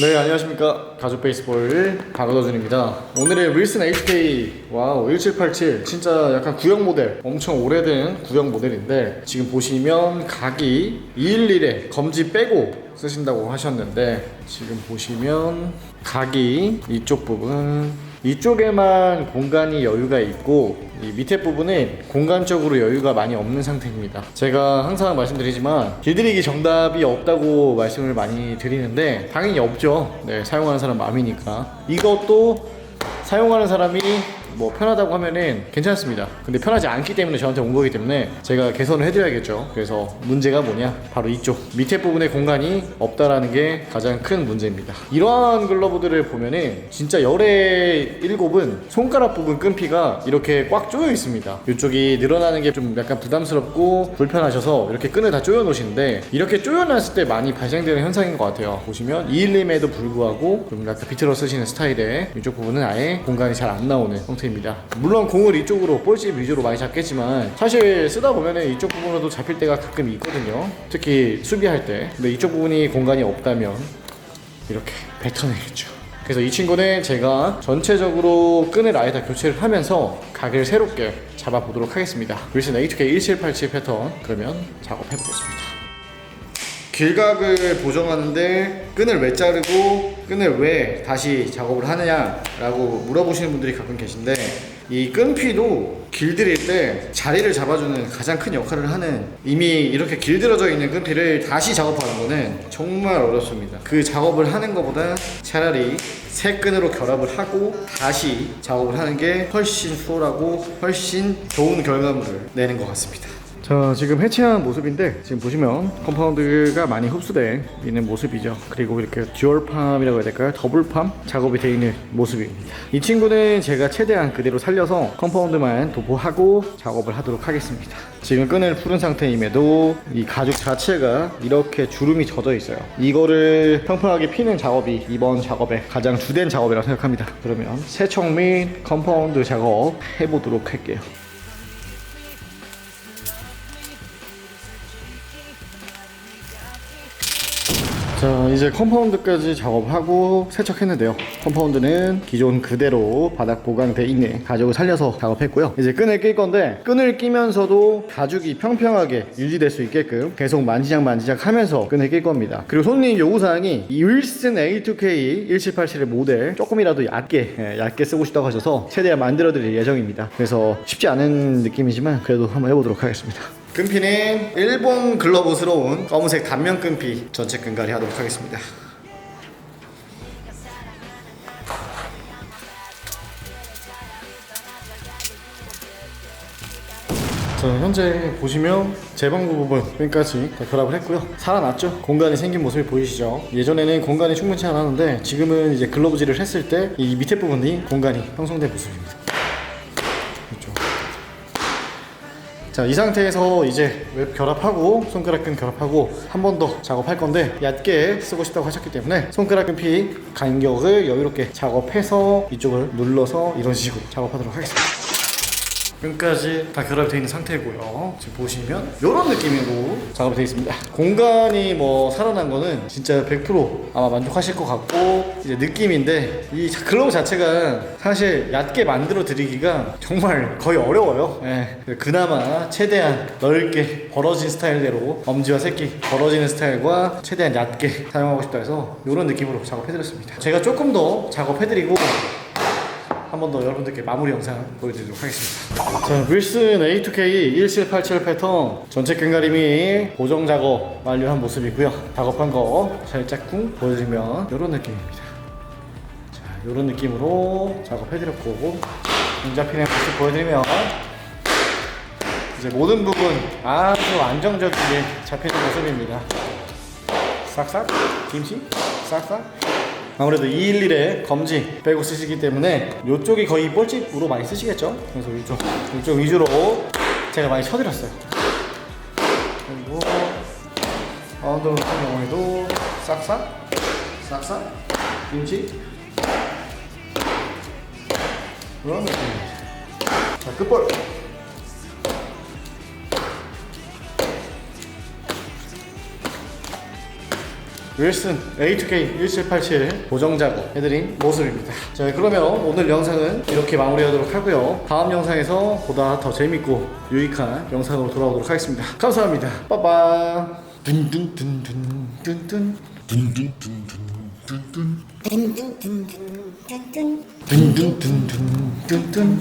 네 안녕하십니까. 가족 베이스볼 박어준입니다. 오늘의 윌슨 HK 와우 1787 진짜 약간 구형 모델. 엄청 오래된 구형 모델인데 지금 보시면 각이 211에 검지 빼고 쓰신다고 하셨는데 지금 보시면 각이 이쪽 부분 이쪽에만 공간이 여유가 있고 이 밑에 부분은 공간적으로 여유가 많이 없는 상태입니다. 제가 항상 말씀드리지만 길들이기 정답이 없다고 말씀을 많이 드리는데 당연히 없죠. 네, 사용하는 사람 마음이니까. 이것도 사용하는 사람이 뭐 편하다고 하면은 괜찮습니다. 근데 편하지 않기 때문에 저한테 온 거기 때문에 제가 개선을 해드려야겠죠. 그래서 문제가 뭐냐? 바로 이쪽 밑에 부분에 공간이 없다라는 게 가장 큰 문제입니다. 이러한 글러브들을 보면은 진짜 열의 일곱은 손가락 부분 끈피가 이렇게 꽉 조여 있습니다. 이쪽이 늘어나는 게 좀 약간 부담스럽고 불편하셔서 이렇게 끈을 다 조여 놓으시는데 이렇게 조여 놨을 때 많이 발생되는 현상인 것 같아요. 보시면 211에도 불구하고 좀 약간 비틀어 쓰시는 스타일의 이쪽 부분은 아예 공간이 잘 안 나오는 입니다. 물론 공을 이쪽으로 볼집 위주로 많이 잡겠지만 사실 쓰다 보면은 이쪽 부분으로도 잡힐 때가 가끔 있거든요. 특히 수비할 때. 근데 이쪽 부분이 공간이 없다면 이렇게 뱉어내겠죠. 그래서 이 친구는 제가 전체적으로 끈을 아예 다 교체를 하면서 각을 새롭게 잡아보도록 하겠습니다. 윌슨 HK1787 패턴 그러면 작업해보겠습니다. 길각을 보정하는데 끈을 왜 자르고 끈을 왜 다시 작업을 하느냐라고 물어보시는 분들이 가끔 계신데 이 끈피도 길들일 때 자리를 잡아주는 가장 큰 역할을 하는 이미 이렇게 길들어져 있는 끈피를 다시 작업하는 거는 정말 어렵습니다. 그 작업을 하는 것보다 차라리 새 끈으로 결합을 하고 다시 작업을 하는 게 훨씬 수월하고 훨씬 좋은 결과물을 내는 것 같습니다. 자 지금 해체한 모습인데 지금 보시면 컴파운드가 많이 흡수돼 있는 모습이죠. 그리고 이렇게 듀얼팜이라고 해야 될까요? 더블팜 작업이 되어 있는 모습입니다. 이 친구는 제가 최대한 그대로 살려서 컴파운드만 도포하고 작업을 하도록 하겠습니다. 지금 끈을 풀은 상태임에도 이 가죽 자체가 이렇게 주름이 젖어 있어요. 이거를 평평하게 피는 작업이 이번 작업의 가장 주된 작업이라고 생각합니다. 그러면 세척 및 컴파운드 작업 해보도록 할게요 자 이제 컴파운드까지 작업하고 세척했는데요. 컴파운드는 기존 그대로 바닥 보강돼 있는 가죽을 살려서 작업했고요. 이제 끈을 낄 건데 끈을 끼면서도 가죽이 평평하게 유지될 수 있게끔 계속 만지작 만지작 하면서 끈을 낄 겁니다. 그리고 손님 요구사항이 이 윌슨 A2K 1787의 모델 조금이라도 얇게 예, 얇게 쓰고 싶다고 하셔서 최대한 만들어 드릴 예정입니다. 그래서 쉽지 않은 느낌이지만 그래도 한번 해보도록 하겠습니다 끈피는 일본 글러브스러운 검은색 단면 끈피 전체 끈갈이 하도록 하겠습니다. 자, 현재 보시면 재방부 부분 끈까지 다 결합을 했고요. 살아났죠? 공간이 생긴 모습이 보이시죠? 예전에는 공간이 충분치 않았는데 지금은 이제 글러브질을 했을 때 이 밑에 부분이 공간이 형성된 모습입니다. 이쪽. 자, 이 상태에서 이제 웹 결합하고 손가락 끈 결합하고 한 번 더 작업할 건데 얕게 쓰고 싶다고 하셨기 때문에 손가락 끈피 간격을 여유롭게 작업해서 이쪽을 눌러서 이런 식으로 작업하도록 하겠습니다. 끈까지 다 결합되어 있는 상태고요. 지금 보시면 이런 느낌으로 작업이 되어 있습니다. 공간이 뭐 살아난 거는 진짜 100% 아마 만족하실 것 같고 이제 느낌인데 이 글러브 자체가 사실 얕게 만들어 드리기가 정말 거의 어려워요. 예. 그나마 최대한 넓게 벌어진 스타일대로 엄지와 새끼 벌어지는 스타일과 최대한 얕게 사용하고 싶다 해서 이런 느낌으로 작업해드렸습니다. 제가 조금 더 작업해드리고 한 번 더 여러분들께 마무리 영상 보여드리도록 하겠습니다. 자, 윌슨 A2K 1787 패턴 전체 끈가림이 고정 작업 완료한 모습이고요. 작업한 거 살짝 쿵 보여드리면 이런 느낌입니다. 자, 이런 느낌으로 작업해드렸고 공잡히는 모습 보여드리면 이제 모든 부분 아주 안정적이게 잡히는 모습입니다. 싹싹 김치 싹싹 아무래도 211에 검지 빼고 쓰시기 때문에 이쪽이 거의 볼집으로 많이 쓰시겠죠? 그래서 이쪽 이쪽 위주로 제가 많이 쳐드렸어요. 그리고 언더 같은 경우에도 싹싹 싹싹 김치 그런 느낌입니다. 자 끝볼 윌슨 A2K 1787 고정 작업 해드린 모습입니다. 자 그러면 오늘 영상은 이렇게 마무리하도록 하고요. 다음 영상에서 보다 더 재밌고 유익한 영상으로 돌아오도록 하겠습니다. 감사합니다. 빠빠. 둔둔둔둔둔둔 둔둔둔둔둔둔 둔둔둔둔둔둔